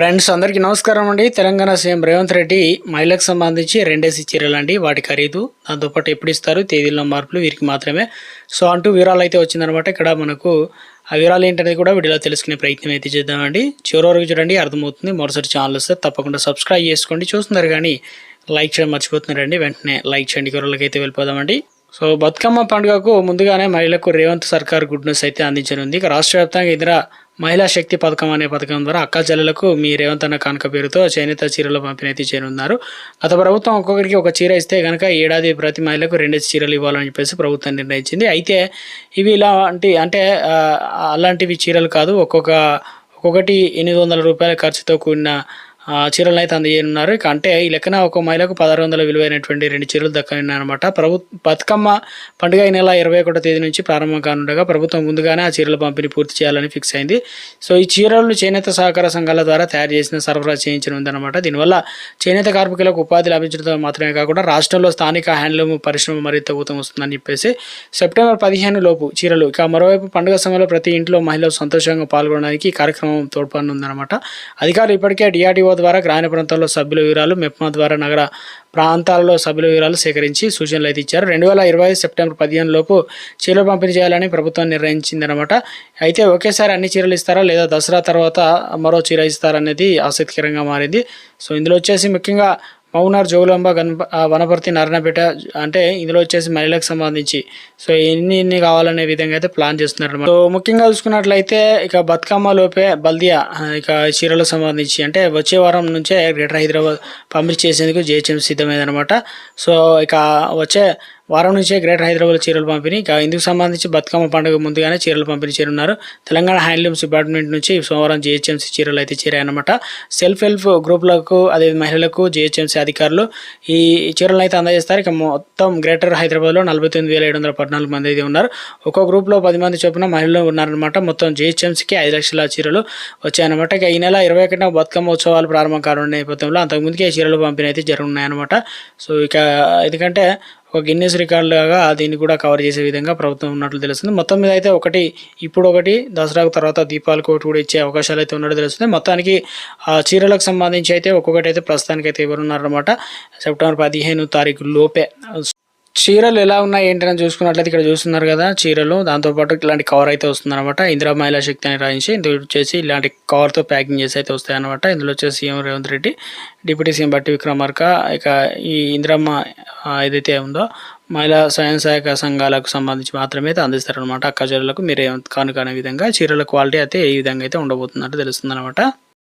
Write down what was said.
Friends అందరికీ నమస్కారం అండి. తెలంగాణ సీఎం రేవంత్ రెడ్డి మహిళలకు సంబంధించి రెండేసి చీరలు అండి వాటి ఖరీదు దాంతోపాటు ఎప్పుడు ఇస్తారు తేదీల్లో మార్పులు వీరికి మాత్రమే. సో అంటూ వివరాలు అయితే వచ్చిందనమాట ఇక్కడ మనకు ఆ వివరాలు ఏంటనేది కూడా వీడియోలో తెలుసుకునే ప్రయత్నం అయితే చేద్దామండి. చివరి వరకు చూడండి అర్థమవుతుంది. మరోసారి ఛానల్ వస్తే తప్పకుండా సబ్స్క్రైబ్ చేసుకోండి. చూస్తున్నారు కానీ లైక్ చేయడం మర్చిపోతున్నారండి. వెంటనే లైక్ చేయండి. వివరాలకి అయితే వెళ్ళిపోదామండి. సో బతుకమ్మ పండుగకు ముందుగానే మహిళలకు రేవంత్ సర్కార్ గుడ్ న్యూస్ అయితే అందించనుంది. ఇక రాష్ట్ర వ్యాప్తంగా ఇతర మహిళా శక్తి పథకం అనే పథకం ద్వారా అక్క చెల్లెలకు మీ రేవంత్ అన్న కానుక పేరుతో చేనేత చీరల పంపిణీ అయితే చేరున్నారు గత ప్రభుత్వం ఒక్కొక్కరికి ఒక చీర ఇస్తే కనుక ఏడాది ప్రతి మహిళకు రెండు చీరలు ఇవ్వాలని చెప్పేసి ప్రభుత్వం నిర్ణయించింది. అయితే ఇవి ఇలాంటి అంటే అలాంటివి చీరలు కాదు ఒక్కొక్క ఒక్కొక్కటి ఎనిమిది వందల రూపాయల ఖర్చుతో కూడిన చీరలను అయితే అందజేయనున్నారు. ఇక అంటే ఈ లెక్కన ఒక మహిళకు పదహారు వందల విలువైనటువంటి రెండు చీరలు దక్కనున్నాయన్నమాట. ప్రభు బతుకమ్మ పండుగ ఈ నెల ఇరవై ఒకటో తేదీ నుంచి ప్రారంభం కానుండగా ప్రభుత్వం ముందుగానే ఆ చీరల పంపిణీ పూర్తి చేయాలని ఫిక్స్ అయింది. సో ఈ చీరలను చేనేత సహకార సంఘాల ద్వారా తయారు చేసిన సరఫరా చేయించనుందన్నమాట. దీనివల్ల చేనేత కార్మికులకు ఉపాధి లభించడంతో మాత్రమే కాకుండా రాష్ట్రంలో స్థానిక హ్యాండ్లూమ్ పరిశ్రమ మరింత ఊతం వస్తుందని చెప్పేసి సెప్టెంబర్ పదిహేను లోపు చీరలు ఇక మరోవైపు పండుగ సమయంలో ప్రతి ఇంట్లో మహిళలు సంతోషంగా పాల్గొనడానికి ఈ కార్యక్రమం తోడ్పడనుందన్నమాట. అధికారులు ఇప్పటికే డిఆర్డీఓ ద్వారా గ్రామీణ ప్రాంతాల్లో సభ్యుల వివరాలు మెప్మా ద్వారా నగర ప్రాంతాలలో సభ్యుల వివరాలు సేకరించి సూచనలు అయితే ఇచ్చారు. రెండు వేల ఇరవై సెప్టెంబర్ పదిహేను లోపు చీరలు పంపిణీ చేయాలని ప్రభుత్వం నిర్ణయించిందనమాట అయితే ఒకేసారి అన్ని చీరలు ఇస్తారా లేదా దసరా తర్వాత మరో చీర ఇస్తారా అనేది ఆసక్తికరంగా మారింది. సో ఇందులో వచ్చేసి ముఖ్యంగా మౌనార్ జోగులాంబ గణప వనపర్తి నారాయణపేట అంటే ఇందులో వచ్చేసి మహిళలకు సంబంధించి. సో ఎన్ని ఎన్ని కావాలనే విధంగా అయితే ప్లాన్ చేస్తున్నారు సో ముఖ్యంగా చూసుకున్నట్లయితే ఇక బతుకమ్మ లోపే బల్దియా ఇక చీరలకు సంబంధించి అంటే వచ్చే వారం నుంచే గ్రేటర్ హైదరాబాద్ పంపిణీ చేసేందుకు జిహెచ్ఎం సిద్ధమైందనమాట సో ఇక వచ్చే వారం నుంచే గ్రేటర్ హైదరాబాద్ చీరలు పంపిణీ. ఇక ఇందుకు సంబంధించి బతుకమ్మ పండుగ ముందుగానే చీరలు పంపిణీ చేరున్నారు తెలంగాణ హ్యాండ్లూమ్స్ డిపార్ట్మెంట్ నుంచి సోమవారం జిహెచ్ఎంసీ చీరలు అయితే చేరాయన్నమాట. సెల్ఫ్ హెల్ప్ గ్రూపులకు అదే మహిళలకు జిహెచ్ఎంసీ అధికారులు ఈ చీరలను అయితే అందజేస్తారు. ఇక మొత్తం గ్రేటర్ హైదరాబాద్లో నలభై తొమ్మిది వేల ఏడు వందల పద్నాలుగు మంది అయితే ఉన్నారు. ఒక్కో గ్రూప్లో పది మంది చొప్పున మహిళలు ఉన్నారనమాట మొత్తం జిహెచ్ఎంసీకి ఐదు లక్షల చీరలు వచ్చాయన్నమాట. ఇక ఈ నెల ఇరవై ఒకటిన బతుకమ్మ ఉత్సవాలు ప్రారంభం కానున్న నేపథ్యంలో అంతకుముందుకే చీరలు పంపిణీ అయితే జరుగున్నాయన్నమాట సో ఇక ఎందుకంటే ఒక గిన్నెస్ రికార్డులుగా దీన్ని కూడా కవర్ చేసే విధంగా ప్రభుత్వం ఉన్నట్లు తెలుస్తుంది. మొత్తం మీద అయితే ఒకటి ఇప్పుడు ఒకటి దసరాకు తర్వాత దీపాలకు ఒకటి కూడా ఇచ్చే అవకాశాలు అయితే ఉన్నట్టు తెలుస్తుంది. మొత్తానికి ఆ చీరలకు సంబంధించి అయితే ఒక్కొక్కటి అయితే ప్రస్తుతానికి అయితే ఎవరున్నారనమాట సెప్టెంబర్ పదిహేను తారీఖు లోపే. చీరలు ఎలా ఉన్నాయి ఏంటని చూసుకున్నట్లయితే ఇక్కడ చూస్తున్నారు కదా చీరలు. దాంతోపాటు ఇలాంటి కవర్ అయితే వస్తుంది అనమాట ఇందిరా మహిళా శక్తి అని రాయించి ఇందులో వచ్చేసి ఇలాంటి కవర్తో ప్యాకింగ్ చేసి అయితే వస్తాయి అనమాట ఇందులో వచ్చేసి CM Revanth Reddy deputy CM Bhatti Vikramarka ఇక ఈ ఇందిరమ్మ ఏదైతే ఉందో మహిళా స్వయం సహాయక సంఘాలకు సంబంధించి మాత్రమే అయితే అందిస్తారనమాట అక్క చీరలకు మీరు కానుక అనే విధంగా చీరల క్వాలిటీ అయితే ఏ విధంగా అయితే ఉండబోతున్నట్టు తెలుస్తుంది అనమాట